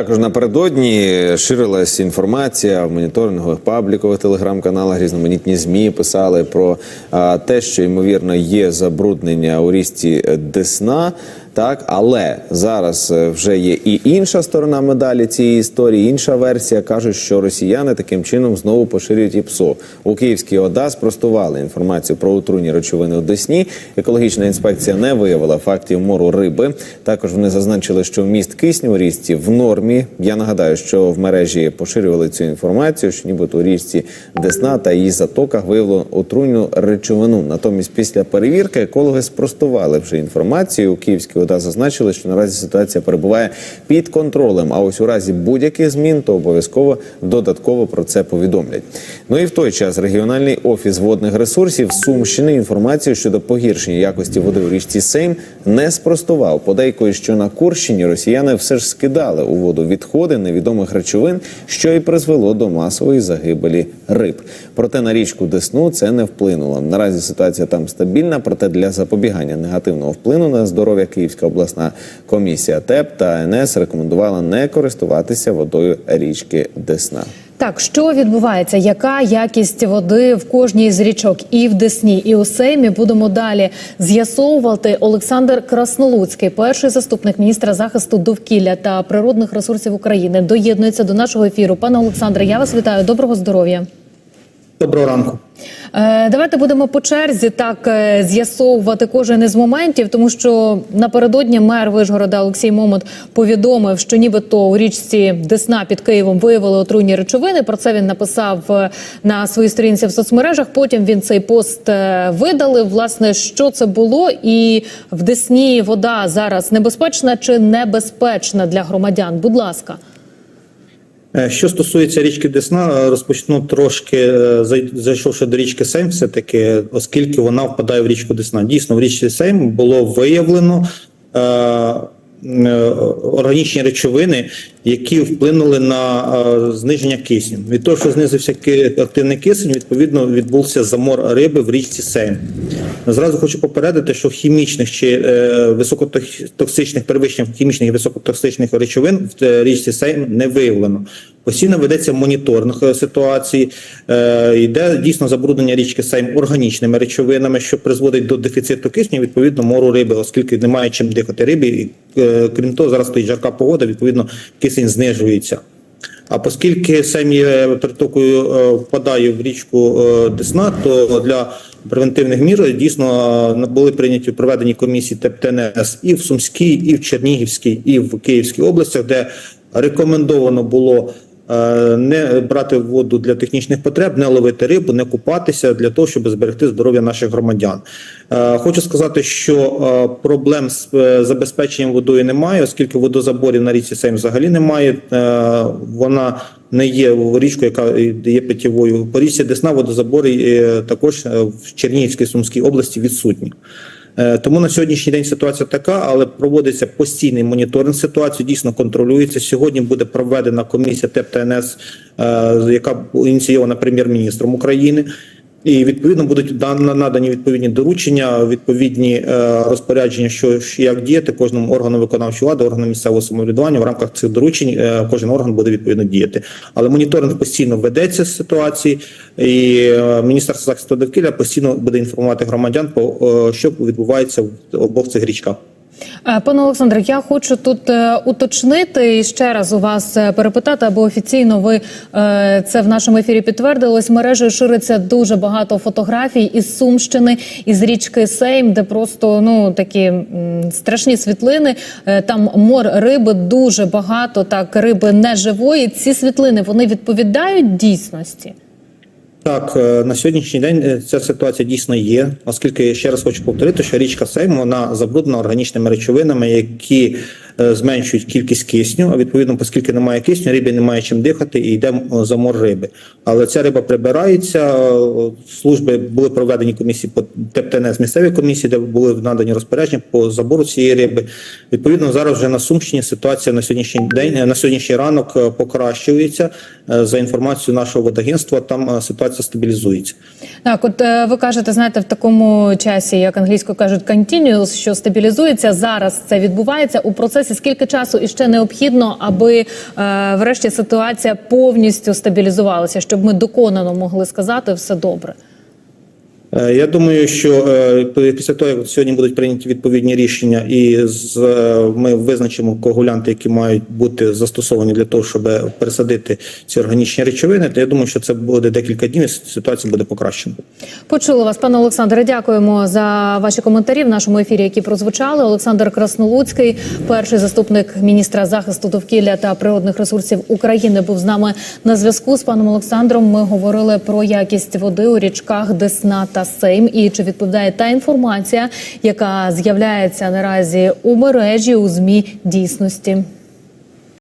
Також напередодні ширилась інформація в моніторингових паблікових телеграм-каналах. Різноманітні змі писали про те, що ймовірно є забруднення у рісті Десна. Так, але зараз е, вже є і інша сторона медалі цієї історії. Інша версія кажуть, що росіяни таким чином знову поширюють ІПСО. У Київській ОДА спростували інформацію про отруйні речовини у Десні. Екологічна інспекція не виявила фактів мору риби. Також вони зазначили, що вміст кисню у річці в нормі. Я нагадаю, що в мережі поширювали цю інформацію, що нібито у річці Десна та її затоках виявлено отруйну речовину. Натомість, після перевірки екологи спростували вже інформацію. У Київській ОДА зазначили, що наразі ситуація перебуває під контролем. А ось у разі будь-яких змін, то обов'язково додатково про це повідомлять. Ну і в той час регіональний офіс водних ресурсів Сумщини інформацію щодо погіршення якості води у річці Сейм не спростував. Подейкує, що на Курщині росіяни все ж скидали у воду відходи невідомих речовин, що і призвело до масової загибелі риб. Проте на річку Десну це не вплинуло. Наразі ситуація там стабільна, проте для запобігання негативного вплину на здоров'я Київська обласна комісія ТЕП та НС рекомендувала не користуватися водою річки Десна. Так, що відбувається? Яка якість води в кожній з річок і в Десні, і у Сеймі будемо далі з'ясовувати. Олександр Краснолуцький, перший заступник міністра захисту довкілля та природних ресурсів України, доєднується до нашого ефіру. Пане Олександре, я вас вітаю. Доброго здоров'я. Доброго ранку. Е, Давайте будемо по черзі так е, з'ясовувати кожен із моментів, тому що напередодні мер Вишгорода Олексій Момот повідомив, що нібито у річці Десна під Києвом виявили отруйні речовини. Про це він написав е, на своїй сторінці в соцмережах. Потім він цей пост видалив. Власне, що це було, і в Десні вода зараз небезпечна чи небезпечна для громадян? Будь ласка. Е, Що стосується річки Десна, е, розпочну трошки е, зайшовши до річки Сейм, все таки, оскільки вона впадає в річку Десна. Дійсно, в річці Сейм було виявлено органічні речовини, які вплинули на зниження кисню. Від того, що знизився активний кисень, відповідно відбувся замор риби в річці Сейм. Зразу хочу попередити, що хімічних чи е, високотоксичних перевищень хімічних і високотоксичних речовин в е, річці Сейм не виявлено. Постійно ведеться моніторинг е, ситуації. Йде дійсно забруднення річки Сейм органічними речовинами, що призводить до дефіциту кисню, відповідно, мору риби, оскільки немає чим дихати рибі. Крім того, зараз стоїть жарка погода, відповідно, кисень знижується. А оскільки Сейм є притокою впадає в річку Десна, то для превентивних мір дійсно були прийняті проведені комісії ТЕП-ТНС і в Сумській, і в Чернігівській, і в Київській областях, де рекомендовано було не брати воду для технічних потреб, не ловити рибу, не купатися для того, щоб зберегти здоров'я наших громадян. Е, Хочу сказати, що е, проблем з е, забезпеченням водою немає, оскільки водозаборів на річці Сейм взагалі немає. Е, Вона не є річкою, яка є питєвою. По річці Десна водозабори е, також е, в Чернігівській Сумській області відсутні. Е, Тому на сьогоднішній день ситуація така, але проводиться постійний моніторинг ситуації, дійсно контролюється. Сьогодні буде проведена комісія ТЕП ТНС, е, яка ініційована прем'єр-міністром України. І відповідно будуть дан- надані відповідні доручення, відповідні е, розпорядження, що як діяти кожному органу виконавчої влади, органу місцевого самоврядування в рамках цих доручень. е, Кожен орган буде відповідно діяти. Але моніторинг постійно ведеться з ситуації, і е, міністерство захисту довкілля постійно буде інформувати громадян що відбувається в обох цих річках. Е, Пане Олександре, я хочу тут е, уточнити і ще раз у вас е, перепитати, або офіційно ви це в нашому ефірі підтвердили. Ось Мережею шириться дуже багато фотографій із Сумщини, із річки Сейм, де просто ну такі страшні світлини. Там мор риби дуже багато, так риби неживої. Ці світлини вони відповідають дійсності. Так, е, на сьогоднішній день е, ця ситуація дійсно є, оскільки я ще раз хочу повторити, що річка Сейм вона забруднена органічними речовинами, які зменшують кількість кисню. А відповідно, оскільки немає кисню, рибі немає чим дихати і йде е, замор риби. Але ця риба прибирається. е, Служби були проведені комісії по ТЕПТНС, місцеві комісії, де були надані розпорядження по забору цієї риби. Відповідно, зараз вже на Сумщині ситуація на сьогоднішній день е, на сьогоднішній ранок е, покращується. Е, За інформацією нашого водагентства, там е, ситуація стабілізується. Так, от е, ви кажете, знаєте, в такому часі, як англійською кажуть, continuous, що стабілізується зараз. Це відбувається у процесі закінчилася. Скільки часу іще необхідно, аби е, врешті ситуація повністю стабілізувалася, щоб ми доконано могли сказати все добре? Е, Я думаю, що е, після того, як сьогодні будуть прийняті відповідні рішення, і з, е, ми визначимо коагулянти, які мають бути застосовані для того, щоб пересадити ці органічні речовини, то я думаю, що це буде декілька днів, і ситуація буде покращена. Почули вас, пане Олександре. Дякуємо за ваші коментарі в нашому ефірі, які прозвучали. Олександр Краснолуцький, перший заступник міністра захисту довкілля та природних ресурсів України, був з нами на зв'язку. З паном Олександром ми говорили про якість води у річках Десна та Сейм і чи відповідає та інформація, яка з'являється наразі у мережі у змі дійсності.